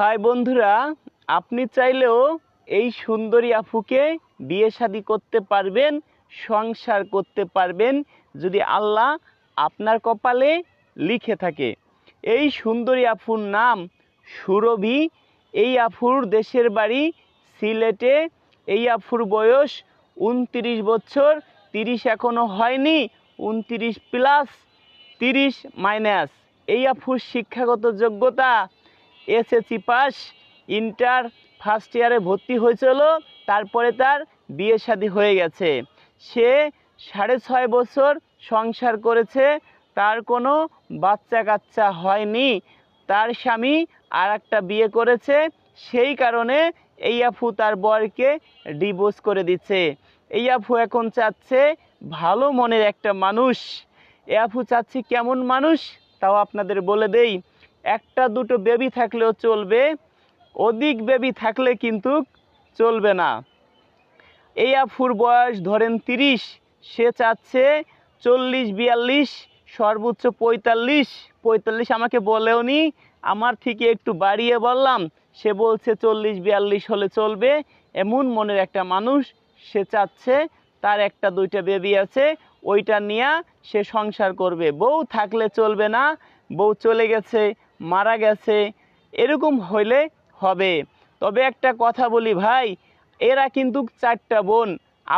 High বন্ধুরা, আপনি চাইলেও এই সুন্দরী আফুকে বিয়ে শাদি করতে পারবেন, সংসার করতে পারবেন, যদি আল্লাহ আপনার কপালে লিখে থাকে। এই সুন্দরী আফুর নাম সুরভি। এই আফুর দেশের বাড়ি সিলেটে। এই আফুর বয়স উনত্রিশ বছর, তিরিশ এখনও হয়নি, উনত্রিশ প্লাস তিরিশ মাইনাস এই আফুর শিক্ষাগত যোগ্যতা এসএসসি পাস, ইন্টার ফার্স্ট ইয়ারে ভর্তি হয়েছিল, তারপরে তার বিয়ে শাদী হয়ে গেছে। সে সাড়ে ছয় বছর সংসার করেছে, তার কোনো বাচ্চা কাচ্চা হয়নি। তার স্বামী আর একটা বিয়ে করেছে, সেই কারণে এই আফু তার বরকে ডিভোর্স করে দিচ্ছে। এই আফু এখন চাচ্ছে ভালো মনের একটা মানুষ। এ আফু চাচ্ছি কেমন মানুষ? তাও আপনাদের বলে দেই। একটা দুটো বেবি থাকলেও চলবে, অধিক বেবি থাকলে কিন্তু চলবে না। এই আফুর বয়স ধরেন তিরিশ, সে চাচ্ছে চল্লিশ, বিয়াল্লিশ, সর্বোচ্চ পঁয়তাল্লিশ। পঁয়তাল্লিশ আমাকে বলেও নি আমার থেকে একটু বাড়িয়ে বললাম, সে বলছে চল্লিশ, বিয়াল্লিশ হলে চলবে। এমন মনের একটা মানুষ, সে চাচ্ছে তার একটা দুইটা বেবি আছে, ওইটা নিয়ে সে সংসার করবে। বউ থাকলে চলবে না, বউ চলে গেছে মারা গেছে, এরকম হইলে হবে। তবে একটা কথা বলি ভাই, এরা কিন্তু চারটা বোন।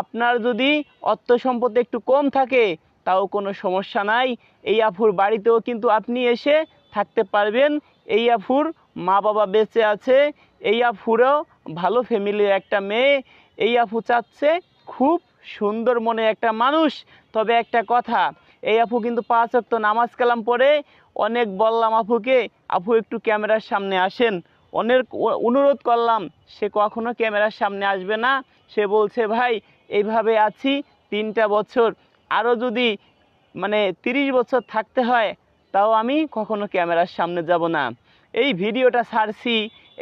আপনার যদি অর্থ সম্পদ একটু কম থাকে, তাও কোনো সমস্যা নাই। এই আফুর বাড়িতেও কিন্তু আপনি এসে থাকতে পারবেন। এই আফুর মা বাবা বেঁচে আছে। এই আফুরও ভালো ফ্যামিলির একটা মেয়ে। এই আফু চাচ্ছে খুব সুন্দর মনে একটা মানুষ। তবে একটা কথা, এই আপু কিন্তু পাঁচ অক্ত নামাজ কালাম পড়ে অনেক বললাম আপুকে আপু একটু ক্যামেরার সামনে আসেন। অনেক অনুরোধ করলাম, সে কখনো ক্যামেরার সামনে আসবে না। সে বলছে, ভাই, এইভাবে আছি তিনটা বছর। আরও যদি মানে তিরিশ বছর থাকতে হয়, তাও আমি কখনো ক্যামেরার সামনে যাব না। এই ভিডিওটা ছাড়ছি,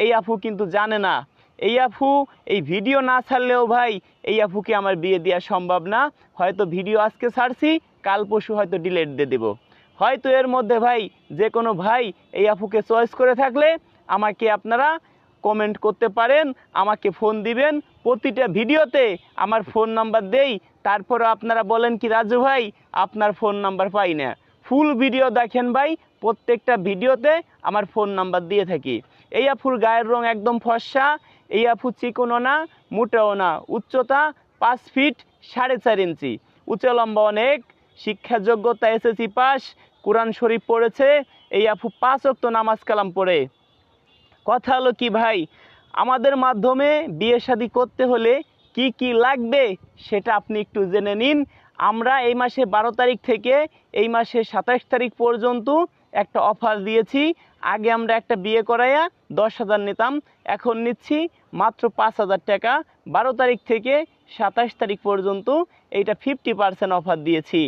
এই আপু কিন্তু জানে না। এই আপু এই ভিডিও না ছাড়লেও ভাই, এই আপুকে আমার বিয়ে দেওয়া সম্ভব না। হয়তো ভিডিও আজকে ছাড়ছি, কাল পরশু হয়তো ডিলেট দিয়ে দেবো। হয়তো এর মধ্যে ভাই যে কোনো ভাই এই আপুকে চয়েস করে থাকলে আমাকে আপনারা কমেন্ট করতে পারেন, আমাকে ফোন দিবেন। প্রতিটা ভিডিওতে আমার ফোন নাম্বার দেই তারপরে আপনারা বলেন কি, রাজু ভাই, আপনার ফোন নাম্বার পাই না। ফুল ভিডিও দেখেন ভাই, প্রত্যেকটা ভিডিওতে আমার ফোন নাম্বার দিয়ে থাকি। এই আফুর গায়ের রং একদম ফর্সা, এই আফু চিকনও না, মোটাও না, উচ্চতা পাঁচ ফিট সাড়ে চার ইঞ্চি উচ্চ লম্বা অনেক শিক্ষা যোগ্যতা এসএসসি পাস কোরআন শরীফ পড়েছে, এই আফু পাঁচ অক্ত নামাজ কালাম পড়ে। কথা হলো কি ভাই? আমাদের মাধ্যমে বিয়ে শাদি করতে হলে কি কি লাগবে সেটা আপনি একটু জেনে নিন। আমরা এই মাসে বারো তারিখ থেকে এই মাসে সাতাশ তারিখ পর্যন্ত একটা অফার দিয়েছি। আগে আমরা একটা বিয়ে করাইয়া দশ হাজার নিতাম, এখন নিচ্ছি মাত্র পাঁচ হাজার টাকা। বারো তারিখ থেকে সাতাশ তারিখ পর্যন্ত এইটা ফিফটি পার্সেন্ট অফার দিয়েছি।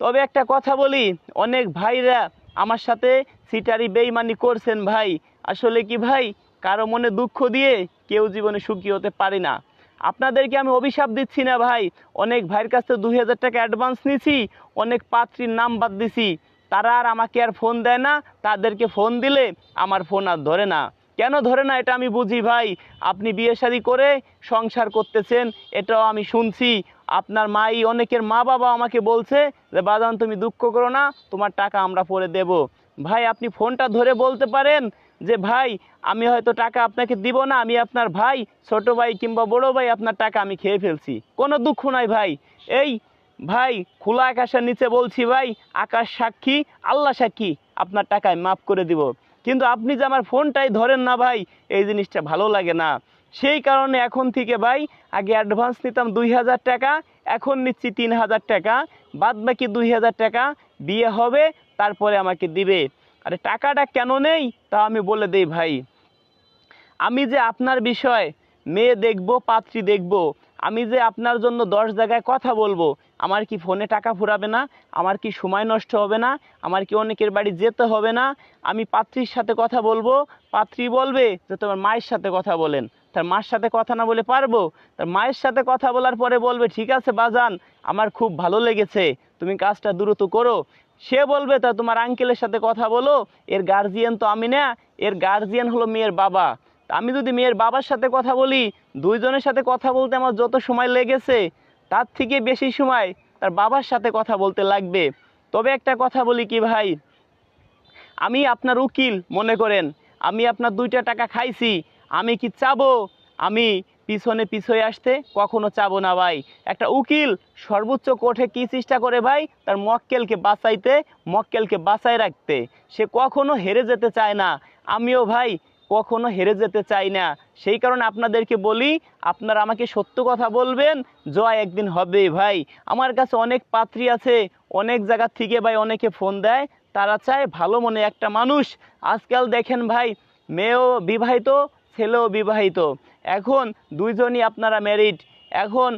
তবে একটা কথা বলি, অনেক ভাইরা আমার সাথে সিটারি বেইমানি করছেন ভাই। আসলে কি ভাই? কারও মনে দুঃখ দিয়ে কেউ জীবনে সুখী হতে পারে না। আপনাদেরকে আমি অভিশাপ দিচ্ছি না ভাই। অনেক ভাইয়ের কাছ থেকে দুই হাজার টাকা অ্যাডভান্স নিছি, অনেক পাত্রীর নাম বাদ দিছি। তারা আর আমাকে আর ফোন দেয় না। তাদেরকে ফোন দিলে আমার ফোন আর ধরে না। কেন ধরে না এটা আমি বুঝি ভাই? আপনি বিয়ে শাদী করে সংসার করতেছেন, এটাও আমি শুনছি। আপনার মাই অনেকের মা বাবা আমাকে বলছে যে বাদান তুমি দুঃখ করো না, তোমার টাকা আমরা পরে দেব। ভাই, আপনি ফোনটা ধরে বলতে পারেন যে, ভাই, আমি হয়তো টাকা আপনাকে দিব না, আমি আপনার ভাই, ছোট ভাই কিংবা বড় ভাই, আপনার টাকা আমি খেয়ে ফেলছি। কোনো দুঃখ নাই ভাই। এই, ভাই, খোলা আকাশের নিচে বলছি ভাই, আকাশ সাক্ষী, আল্লাহ সাক্ষী, আপনার টাকায় মাফ করে দিব। কিন্তু আপনি যে আমার ফোনটাই ধরেন না ভাই, এই জিনিসটা ভালো লাগে না। সেই কারণে এখন থেকে ভাই, আগে অ্যাডভান্স নিতাম দুই হাজার টাকা, এখন নিচ্ছি তিন হাজার টাকা বাদ বাকি দুই হাজার টাকা বিয়ে হবে, তারপরে আমাকে দিবে। আরে টাকাটা কেন নেই? তা আমি বলে দেই ভাই। আমি যে আপনার বিষয়, মেয়ে দেখব, পাত্রী দেখব, আমি যে আপনার জন্য দশ জায়গায় কথা বলব, আমার কি ফোনে টাকা ফুরাবে না? আমার কি সময় নষ্ট হবে না? আমার কি অনেকের বাড়ি যেতে হবে না? আমি পাত্রীর সাথে কথা বলব, পাত্রী বলবে যে তোমার মায়ের সাথে কথা বলেন। তার মার সাথে কথা না বলে পারব? তার মায়ের সাথে কথা বলার পরে বলবে, ঠিক আছে বাজান, আমার খুব ভালো লেগেছে, তুমি কাজটা দ্রুত করো। সে বলবে, তা তোমার আঙ্কেলের সাথে কথা বলো, এর গার্জিয়ান তো আমি না, এর গার্জিয়ান হলো মেয়ের বাবা। আমি যদি মেয়ের বাবার সাথে কথা বলি, দুইজনের সাথে কথা বলতে আমার যত সময় লেগেছে, তার থেকে বেশি সময় তার বাবার সাথে কথা বলতে লাগবে। তবে একটা কথা বলি কি ভাই, আমি আপনার উকিল, মনে করেন, আমি আপনার দুইটা টাকা খাইছি আমি কি চাবো? আমি পিছনে পিছনে আসতে কখনো চাবো না ভাই। একটা উকিল সর্বোচ্চ কোর্টে কি চেষ্টা করে ভাই? তার মক্কেলকে বাঁচাইতে, মক্কেলকে বাঁচাই রাখতে। সে কখনো হেরে যেতে চায় না। আমিও ভাই কখনো হেরে যেতে চাই না। সেই কারণে আপনাদেরকে বলি, আপনারা আমাকে সত্য কথা বলবেন, জয় একদিন হবে ভাই। আমার কাছে অনেক পাত্রী আছে, অনেক জায়গা থেকে ভাই অনেকে ফোন দেয়। তারা চায় ভালো মনে একটা মানুষ। আজকাল দেখেন ভাই, মেয়েও বিবাহিত ছেলেও বিবাহিত। এখন দুইজনই আপনারা ম্যারিড এখন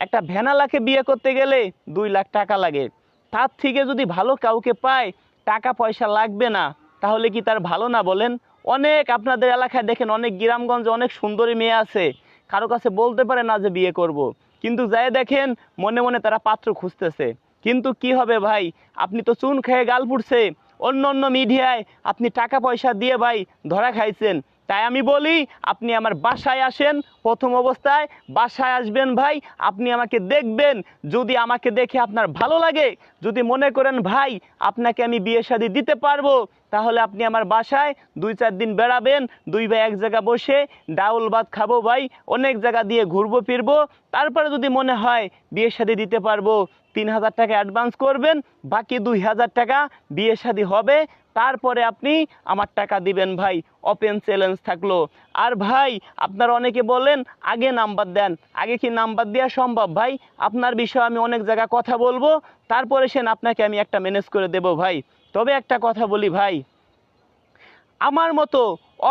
একটা ভ্যানালাকে বিয়ে করতে গেলে দুই লাখ টাকা লাগে। তার থেকে যদি ভালো কাউকে পায়, টাকা পয়সা লাগবে না, তাহলে কি তার ভালো না বলেন? অনেক আপনাদের এলাকায় দেখেন, অনেক গ্রামগঞ্জে অনেক সুন্দরী মেয়ে আছে। কারও কাছে বলতে পারে না যে বিয়ে করব। কিন্তু যাই দেখেন, মনে মনে তারা পাত্র খুঁজতেছে। কিন্তু কি হবে ভাই? আপনি তো চুন খেয়ে গাল ফুটছে অন্য অন্য মিডিয়ায় আপনি টাকা পয়সা দিয়ে ভাই ধরা খাইছেন। তাই আমি বলি, আপনি আমার বাসায় আসেন, প্রথম অবস্থায় বাসায় আসবেন ভাই, আপনি আমাকে দেখবেন। যদি আমাকে দেখে আপনার ভালো লাগে, যদি মনে করেন, ভাই, আপনাকে আমি বিয়ে শাদি দিতে পারব তাহলে আপনি আমার বাসায় দুই চার দিন বেড়াবেন, দুই ভাই এক জায়গা বসে ডাউল ভাত খাব ভাই, অনেক জায়গা দিয়ে ঘুরবো, ফিরবো। তারপরে যদি মনে হয় বিয়ে শাদি দিতে পারব, তিন হাজার টাকা অ্যাডভান্স করবেন, বাকি দুই হাজার টাকা বিয়ে শাদি হবে তারপরে আপনি আমার টাকা দিবেন ভাই। ওপেন চ্যালেঞ্জ থাকল। আর ভাই, আপনারা অনেকে বলেন, আগে নাম্বার দেন। আগে কি নাম্বার দেওয়া সম্ভব ভাই? আপনার বিষয়ে আমি অনেক জায়গায় কথা বলব। তারপরে সেন আপনাকে আমি একটা ম্যানেজ করে দেব ভাই। তবে একটা কথা বলি ভাই। আমার মতো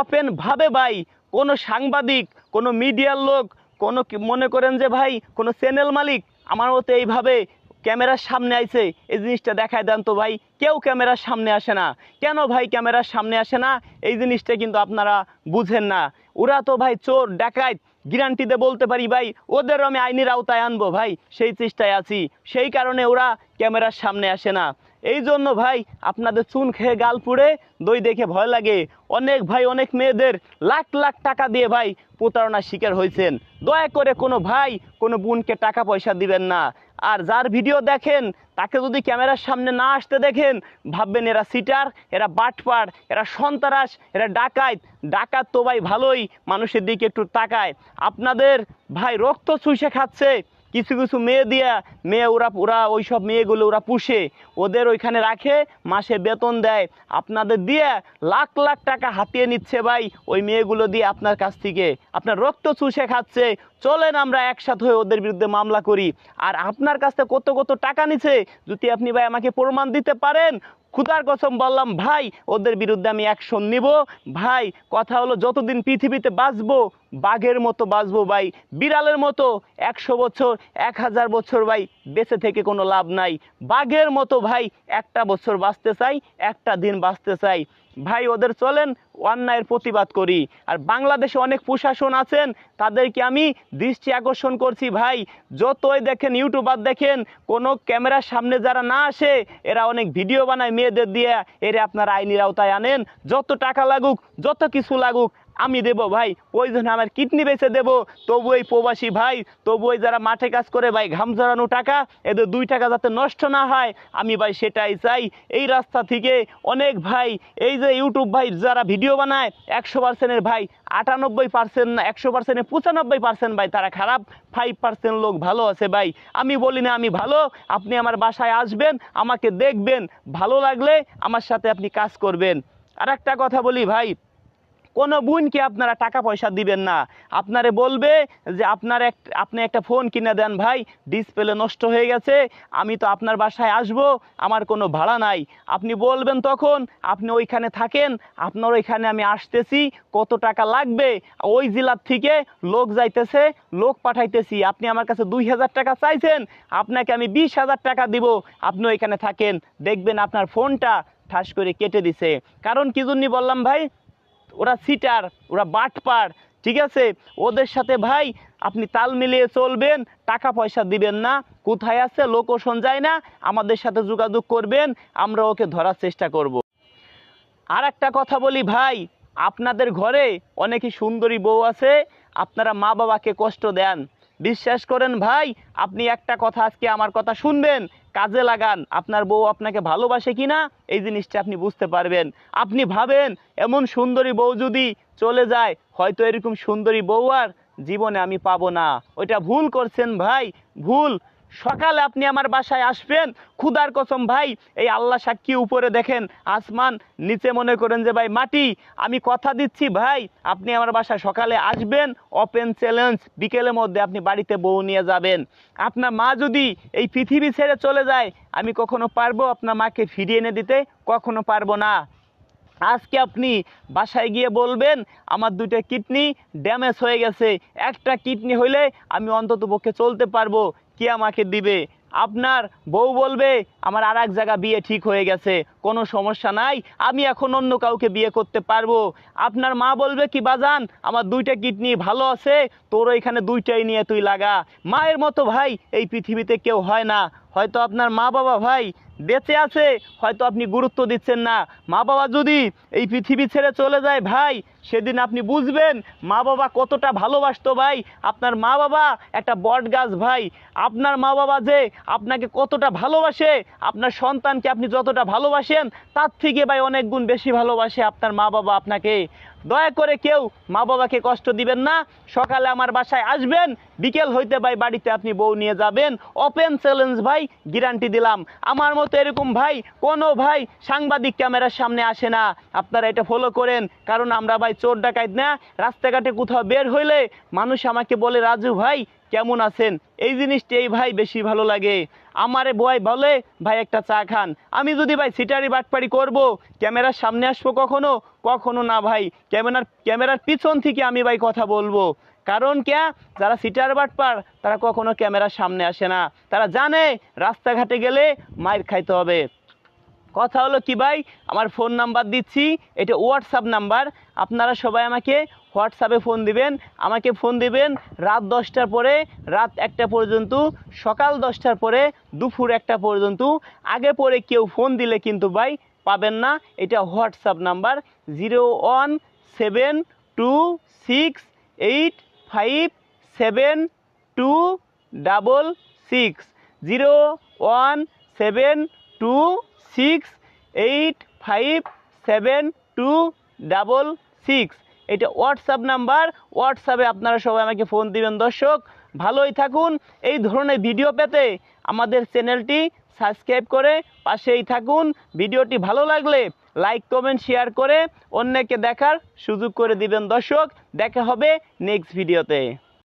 ওপেনভাবে ভাই, কোনো সাংবাদিক, কোনো মিডিয়ার লোক, কোনো মনে করেন যে ভাই, কোনো চ্যানেল মালিক, আমার মতো এইভাবে ক্যামেরার সামনে আইছে, এই জিনিসটা দেখায় দেন তো ভাই, কেউ ক্যামেরার সামনে আসে না। কেন ভাই ক্যামেরার সামনে আসে না? এই জিনিসটা কিন্তু আপনারা বুঝেন না। ওরা তো ভাই চোর ডাকাইত গ্যারান্টিতে বলতে পারি ভাই, ওদের আমি আইনের আওতায় আনব ভাই, সেই চেষ্টায় আছি। সেই কারণে ওরা ক্যামেরার সামনে আসে না। এই জন্য ভাই, আপনাদের চুন খেয়ে গাল পুড়ে দই দেখে ভয় লাগে। অনেক ভাই, অনেক মেয়েদের লাখ লাখ টাকা দিয়ে ভাই প্রতারণার শিকার হয়েছেন। দয়া করে কোনো ভাই, কোনো বোনকে টাকা পয়সা দিবেন না। আর যার ভিডিও দেখেন, তাকে যদি ক্যামেরার সামনে না আসতে দেখেন, ভাববেন এরা সিটার, এরা বাটপাড় এরা সন্তারাস, এরা ডাকাত। ডাকাত তো ভাই ভালোই, মানুষের দিকে একটু তাকায়। আপনাদের ভাই রক্ত চুষে খাচ্ছে। কিছু কিছু মেয়ে দিয়া, মেয়ে ওরা ওরা ওই সব মেয়েগুলো ওরা পুষে, ওদের ওইখানে রাখে, মাসে বেতন দেয়। আপনাদের দিয়ে লাখ লাখ টাকা হাতিয়ে নিচ্ছে ভাই ওই মেয়েগুলো দিয়ে আপনার কাছ থেকে। আপনার রক্ত চুষে খাচ্ছে। চলেন আমরা একসাথে হয়ে ওদের বিরুদ্ধে মামলা করি। আর আপনার কাছ থেকে কত কত টাকা নিছে, যদি আপনি ভাই আমাকে প্রমাণ দিতে পারেন খুদার কসম বললাম, ভাই, ওদের বিরুদ্ধে আমি অ্যাকশন নিব। ভাই, কথা হলো যতদিন পৃথিবীতে বাঁচবো, বাঘের মতো বাঁচবো ভাই, বিড়ালের মতো একশো বছর, এক হাজার বছর ভাই, বেঁচে থেকে কোনো লাভ নাই। বাঘের মতো ভাই, একটা বছর বাঁচতে চাই, একটা দিন বাঁচতে চাই। ভাই, ওদের চলেন অন্যায়ের প্রতিবাদ করি। আর বাংলাদেশে অনেক প্রশাসন আছেন, তাদেরকে আমি দৃষ্টি আকর্ষণ করছি ভাই। যতই দেখেন, ইউটিউবার দেখেন, কোনো ক্যামেরার সামনে যারা না আসে, এরা অনেক ভিডিও বানায় মেয়েদের দিয়ে। এরা আপনার আইনের আওতায় আনেন। যত টাকা লাগুক, যত কিছু লাগুক আমি দেব ভাই, ওই জন্য আমার কিডনি বেচে দেব। তবু এই প্রবাসী ভাই, তবু ওই যারা মাঠে কাজ করে, ভাই, ঘাম ঝরানো টাকা, এদের দুই টাকা যাতে নষ্ট না হয়, আমি ভাই সেটাই চাই। এই রাস্তা থেকে অনেক ভাই, এই যে ইউটিউব ভাই যারা ভিডিও বানায়, একশো পার্সেন্টের ভাই, আটানব্বই পার্সেন্ট না, একশো পার্সেন্টের পঁচানব্বই পার্সেন্ট ভাই, তারা খারাপ। ফাইভ পার্সেন্ট লোক ভালো আছে ভাই। আমি বলি না আমি ভালো, আপনি আমার বাসায় আসবেন, আমাকে দেখবেন। ভালো লাগলে আমার সাথে আপনি কাজ করবেন। আর একটা কথা বলি ভাই কোনো বোনকে আপনারা টাকা পয়সা দিবেন না। আপনারে বলবে যে আপনার এক আপনি একটা ফোন কিনে দেন ভাই ডিসপ্লে নষ্ট হয়ে গেছে, আমি তো আপনার বাসায় আসব, আমার কোনো ভাড়া নাই। আপনি বলবেন তখন, আপনি ওইখানে থাকেন, আপনার ওইখানে আমি আসতেছি, কত টাকা লাগবে? ওই জেলার থেকে লোক যাইতেছে, লোক পাঠাইতেছি, আপনি আমার কাছে দুই হাজার টাকা চাইছেন, আপনাকে আমি বিশ হাজার টাকা দিব, আপনি ওইখানে থাকেন। দেখবেন আপনার ফোনটা ঠাস করে কেটে দিছে। কারণ কি জন্য বললাম ভাই? ওরা সিটার ওরা বাটপার, ঠিক আছে? ওদের সাথে ভাই, আপনি তাল মিলিয়ে চলবেন, টাকা পয়সা দিবেন না, কোথায় আছে লোকেশন যায় না, আমাদের সাথে যোগাযোগ করবেন, আমরা ওকে ধরার চেষ্টা করব। আর একটা কথা বলি ভাই, আপনাদের ঘরে অনেকই সুন্দরী বউ আছে, আপনারা মা বাবাকে কষ্ট দেন। বিশ্বাস করেন ভাই, আপনি একটা কথা আজকে আমার কথা শুনবেন, কাজে লাগান। আপনার বউ আপনাকে ভালোবাসে কি না এই জিনিসটা আপনি বুঝতে পারবেন। আপনি ভাবেন, এমন সুন্দরী বউ যদি চলে যায়, হয়তো এরকম সুন্দরী বউ আর জীবনে আমি পাবো না। ওইটা ভুল করছেন ভাই, ভুল। সকালে আপনি আমার বাসায় আসবেন। ক্ষুদার কসম ভাই, এই আল্লাহ সাক্ষী উপরে দেখেন, আসমান নিচে মনে করেন যে ভাই মাটি। আমি কথা দিচ্ছি ভাই, আপনি আমার বাসায় সকালে আসবেন ওপেন চ্যালেঞ্জ বিকেলের মধ্যে আপনি বাড়িতে বউ নিয়ে যাবেন। আপনার মা যদি এই পৃথিবী ছেড়ে চলে যায়, আমি কখনো পারব আপনার মাকে ফিরিয়ে এনে দিতে? কখনো পারব না। আজকে আপনি বাসায় গিয়ে বলবেন, আমার দুইটা কিডনি ড্যামেজ হয়ে গেছে। একটা কিডনি হইলে আমি অন্তত পক্ষে চলতে পারব। কে আমাকে দিবে? আপনার বউ বলবে, আমার আর এক জায়গা বিয়ে ঠিক হয়ে গেছে, কোনো সমস্যা নাই, আমি এখন অন্য কাউকে বিয়ে করতে পারব। আপনার মা বলবে কি, বাজান, আমার দুইটা কিডনি ভালো আছে, তোর এখানে দুইটাই নিয়ে তুই লাগা। মায়ের মতো ভাই এই পৃথিবীতে কেউ হয় না। হয়তো আপনার মা বাবা ভাই বেঁচে আছে, হয়তো আপনি গুরুত্ব দিচ্ছেন না। মা বাবা যদি এই পৃথিবী ছেড়ে চলে যায় ভাই, সেদিন আপনি বুঝবেন মা বাবা কতটা ভালোবাসতো ভাই। আপনার মা বাবা একটা বট গাছ ভাই। আপনার মা বাবা যে আপনাকে কতটা ভালোবাসে, আপনার সন্তানকে আপনি যতটা ভালোবাসেন, তার থেকে ভাই অনেক গুণ বেশি ভালোবাসে আপনার মা বাবা আপনাকে। দয়া করে কেউ মা বাবাকে কষ্ট দিবেন না। সকালে আমার বাসায় আসবেন, বিকেল হইতে ভাই বাড়িতে আপনি বউ নিয়ে যাবেন। ওপেন চ্যালেঞ্জ ভাই গ্যারান্টি দিলাম। আমার মতো এরকম ভাই, কোনো ভাই সাংবাদিক ক্যামেরার সামনে আসে না। আপনারা এটা ফলো করেন, কারণ আমরা ভাই চোর ডাকাইত না। রাস্তাঘাটে কোথাও বের হইলে মানুষ আমাকে বলে, রাজু ভাই, কেমন আছেন? এই জিনিসটা এই ভাই বেশি ভালো লাগে। আমারে বয় বলে, ভাই, একটা চা খান। আমি যদি ভাই সিটারি বাটপাড়ি করব, ক্যামেরার সামনে আসব কখনো? কখনো না ভাই। ক্যামেরার ক্যামেরার পিছন থেকে আমি ভাই কথা বলব। কারণ ক্যা? যারা সিটার বাট বাটপার, তারা কখনো ক্যামেরার সামনে আসে না। তারা জানে রাস্তাঘাটে গেলে মাইর খাইতে হবে। কথা হলো কি ভাই? আমার ফোন নাম্বার দিচ্ছি, এটা হোয়াটসঅ্যাপ নাম্বার। আপনারা সবাই আমাকে হোয়াটসঅ্যাপে ফোন দিবেন। আমাকে ফোন দিবেন রাত দশটার পরে, রাত একটা পর্যন্ত, সকাল দশটার পরে, দুপুর একটা পর্যন্ত। আগে পরে কেউ ফোন দিলে কিন্তু ভাই পাবেন না। এটা WhatsApp number. Zero one seven two six eight five seven two double six zero one seven two six eight five seven two double six এটা হোয়াটসঅ্যাপ নাম্বার হোয়াটসঅ্যাপে আপনারা সবাই আমাকে ফোন দিবেন। দর্শক, ভালোই থাকুন। এই ধরনের ভিডিও পেতে আমাদের চ্যানেলটি সাবস্ক্রাইব করে পাশেই থাকুন। ভিডিওটি ভালো লাগলে লাইক কমেন্ট শেয়ার করে অন্যকে দেখার সুযোগ করে দিবেন। দর্শক দেখা হবে নেক্সট ভিডিওতে